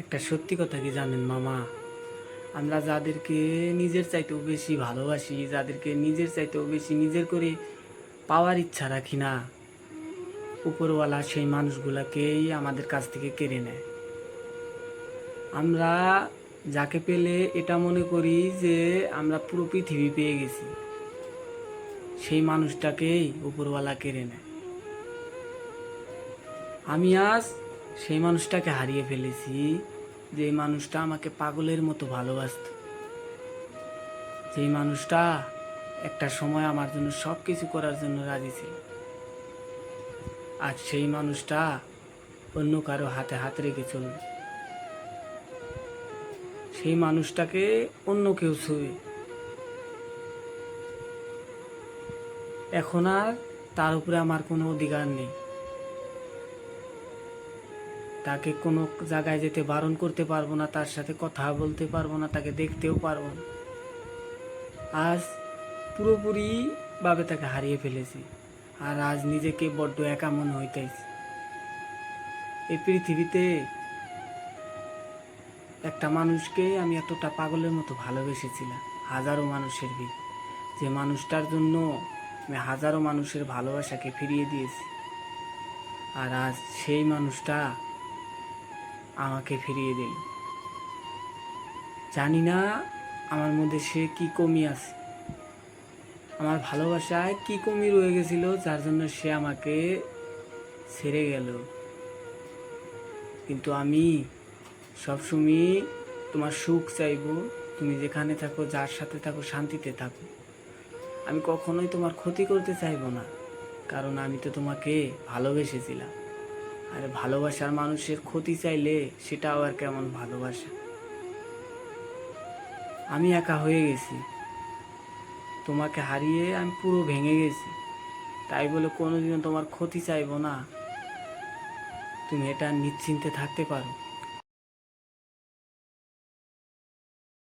একটা সত্যি কথা কি জানেন মামা? আমরা যাদেরকে নিজের চাইতেও বেশি ভালোবাসি, যাদেরকে নিজের চাইতেও বেশি নিজের করে পাওয়ার ইচ্ছা রাখি না, উপরওয়ালা সেই মানুষগুলাকেই আমাদের কাছ থেকে কেড়ে নেয়। আমরা যাকে পেলে এটা মনে করি যে আমরা পুরো পৃথিবী পেয়ে গেছি, সেই মানুষটাকেই উপরওয়ালা কেড়ে নেয়। আমি আজ সেই মানুষটাকে হারিয়ে ফেলেছি যে মানুষটা আমাকে পাগলের মতো ভালোবাসত। যেই মানুষটা একটা সময় আমার জন্য সব কিছু করার জন্য রাজি ছিল। আজ সেই মানুষটা অন্য কারও হাতে হাত রেখে চলবে। সেই মানুষটাকে অন্য কেউ ছুঁয়ে এখন আর তার উপরে আমার কোনো অধিকার নেই। তাকে কোনো জায়গায় যেতে বারণ করতে পারব না, তার সাথে কথা বলতে পারব না, তাকে দেখতেও পারব না। আজ পুরোপুরি ভাবে তাকে হারিয়ে ফেলেছি আর আজ নিজেকে বড্ড একা মনে হইতেছে। এই পৃথিবীতে একটা মানুষকে আমি এতটা পাগলের মতো ভালোবেসেছিলাম, হাজারো মানুষের ভিড়। যে মানুষটার জন্য আমি হাজারো মানুষের ভালোবাসাকে ফিরিয়ে দিয়েছি। আর আজ সেই মানুষটা আমাকে ফিরিয়ে দিল। জানি না আমার মধ্যে সে কি কমি আছে। আমার ভালোবাসায় কি কমি রয়ে গেছিল, যার জন্য সে আমাকে ছেড়ে গেল। কিন্তু আমি সবসময় তোমার সুখ চাইব, তুমি যেখানে থাকো, যার সাথে থাকো, শান্তিতে থাকো। আমি কখনোই তোমার ক্ষতি করতে চাইব না, কারণ আমি তো তোমাকে ভালোবেসেছিলাম। আর ভালোবাসার মানুষের ক্ষতি চাইলে সেটা আবার কেমন ভালোবাসা? আমি একা হয়ে গেছি। তোমাকে হারিয়ে আমি পুরো ভেঙে গেছি। তাই বলে কোনোদিনও তোমার ক্ষতি চাইব না। তুমি এটা নিশ্চিন্তে থাকতে পারো।